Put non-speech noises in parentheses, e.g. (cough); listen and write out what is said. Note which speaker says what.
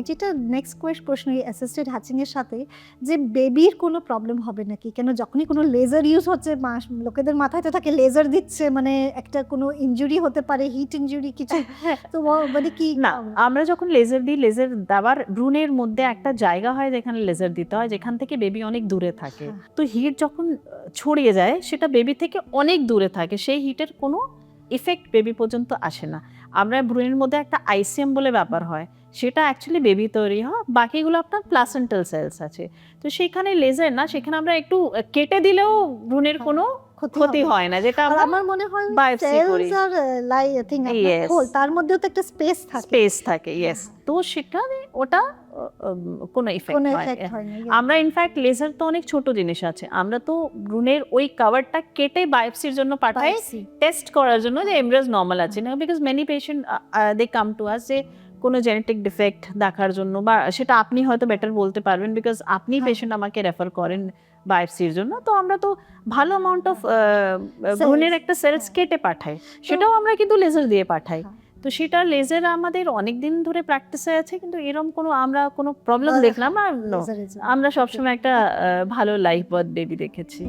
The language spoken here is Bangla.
Speaker 1: এই যেটা নেক্সট কোয়েশ প্রশ্ন এই অ্যাসিস্টেড হ্যাচিং এর সাথে যে বেবির কোনো প্রবলেম হবে নাকি? কেন যখনই কোনো লেজার ইউজ হচ্ছে লোকেদের মাথায় তো থাকে লেজার দিচ্ছে মানে একটা কোনো ইনজুরি হতে পারে হিট ইনজুরি কিছু। (laughs) তো মানে কি
Speaker 2: না আমরা যখন লেজার দিই লেজার দেওয়ার ভ্রূণের মধ্যে একটা জায়গা হয় যেখানে লেজার দিতে হয় যেখান থেকে বেবি অনেক দূরে থাকে।
Speaker 1: হ্যাঁ।
Speaker 2: তো হিট যখন ছড়িয়ে যায় সেটা বেবি থেকে অনেক দূরে থাকে। সেই হিটের কোনো ইফেক্ট বেবি পর্যন্ত আসে না। আমরা ব্রুনের মধ্যে একটা আইসিএম বলে ব্যাপার হয়, সেটা অ্যাকচুয়ালি বেবি তৈরি হয়, বাকিগুলো আপনার প্লাসেন্টাল সেলস আছে। তো সেখানে লেজার না, সেখানে আমরা একটু, কেটে দিলেও ভ্রূণের কোনো ক্ষতি হয় না যেটা আমরা
Speaker 1: আমার মনে হয় সেলস আর লাই থিং. হোল তার মধ্যেও তো একটা স্পেস থাকে।
Speaker 2: স্পেস থাকে ইয়েস
Speaker 1: হ্যাঁ।
Speaker 2: তো সেখানে ওটা কোনো ইফেক্ট হয়।
Speaker 1: হয়
Speaker 2: আমরা ইনফ্যাক্ট লেজার তো অনেক ছোট জিনিস আছে। আমরা তো ভ্রূণের ওই কাভারটা কেটে বায়োপসির জন্য পাঠাই টেস্ট করার জন্য যে এমব্রাস নর্মাল আছে। না because many patient they come to us যে কোনো জেনেটিক ডিফেক্ট দেখার জন্য বা সেটা আপনি হয়তো বেটার বলতে পারবেন বিকজ আপনি
Speaker 1: হ্যাঁ।
Speaker 2: পেশেন্ট আমাকে রেফার করেন বায়োপসির জন্য তো আমরা তো ভালো অ্যামাউন্ট অফ ভ্রূণের একটা সেলস
Speaker 1: হ্যাঁ।
Speaker 2: কেটে পাঠাই সেটাও আমরা কিন্তু লেজার দিয়ে পাঠাই
Speaker 1: হ্যাঁ।
Speaker 2: তো সেটা লেজার আমাদের অনেক দিন ধরে প্র্যাকটিসে আছে কিন্তু এরকম কোনো আমরা কোনো প্রবলেম দেখলাম আর। আমরা সবসময় একটা ভালো লাইফ বার্থ বেবি দেখেছি